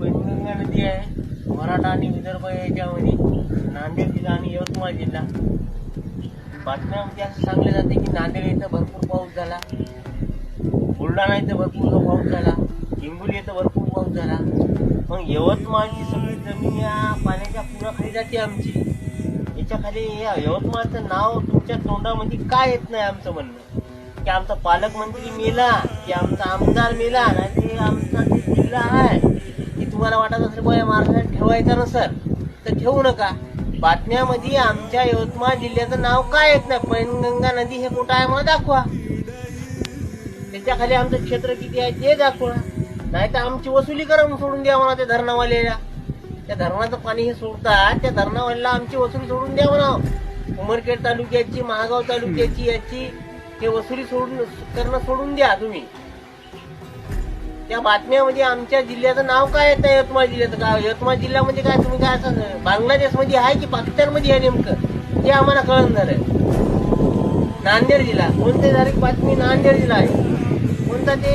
पैनगंगा नदी आहे. मराठा आणि विदर्भ याच्यामध्ये नांदेड जिल्हा आणि यवतमाळ जिल्हा. बातम्यामध्ये असं सांगले जाते की नांदेड इथं भरपूर पाऊस झाला. बुलढाणा इथं भरपूर पाऊस झाला. हिंगोली इथं भरपूर पाऊस झाला. मग यवतमाळची सगळी जमीन या पाण्याच्या पुराखाली जाते आमची. याच्या खाली या यवतमाळचं नाव तुमच्या तोंडामध्ये काय येत नाही आमचं म्हणणं? की आमचा पालकमंत्री मेला की आमचा आमदार मेला आणि ते आमचा दिला आहे की तुम्हाला वाटत असेल बा महाराष्ट्रात ठेवायचा नसर तर ठेवू नका. बातम्यामध्ये आमच्या यवतमाळ जिल्ह्याचं नाव काय येत नाही. पैनगंगा नदी हे कुठं आहे मला दाखवा. त्याच्याखाली आमचं क्षेत्र किती आहे ते दाखवा. नाही तर आमची वसुली करा सोडून द्या म्हणा त्या धरणावाल्याला. त्या धरणाचं पाणी हे सोडतात त्या धरणावाल्याला आमची वसुली सोडून द्या म्हणा. उमरखेड तालुक्याची महागाव तालुक्याची याची हे वसुली सोडून करणं सोडून द्या तुम्ही. त्या बातम्यामध्ये आमच्या जिल्ह्याचं नाव काय येतं यवतमाळ जिल्ह्याचं? काय यवतमाळ जिल्हा म्हणजे काय तुम्ही काय असं बांगलादेशमध्ये आहे की पाकिस्तानमध्ये आहे नेमकं? ते आम्हाला कळून झालं नांदेड जिल्हा. कोणते तारीख बातमी नांदेड जिल्हा आहे? कोणता ते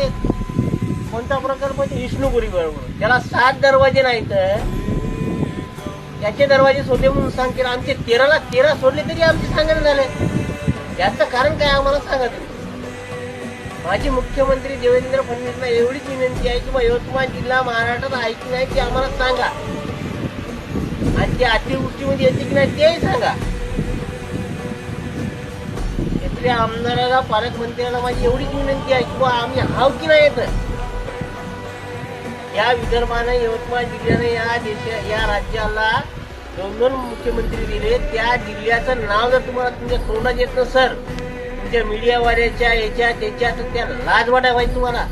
कोणता प्रकल्प ते विष्णुपुरी बरोबर त्याला सात दरवाजे नाहीत. त्याचे दरवाजे सोडले म्हणून सांगतील. आमचे तेराला तेरा सोडले तरी आमचे सांगणं झाले याचं कारण काय आम्हाला सांगा तुम्ही? माझी मुख्यमंत्री देवेंद्र फडणवीसला एवढीच विनंती आहे की बा यवतमाळ जिल्हा महाराष्ट्रात आहे की नाही ते आम्हाला सांगा. आणि ते अतिवृष्टीमध्ये येते की नाही तेही सांगा. इथल्या आमदाराला पालकमंत्र्याला माझी एवढीच विनंती आहे की बा आम्ही हाव की नाही येत? या विदर्भाने यवतमाळ जिल्ह्याने या देशा या राज्याला दोन दोन मुख्यमंत्री दिले. त्या जिल्ह्याचं नाव जर तुम्हाला तुमच्या तोंडात येत सर तुमच्या मीडियावाल्याच्या याच्या त्याच्या तर त्या लाज वाटाय तुम्हाला.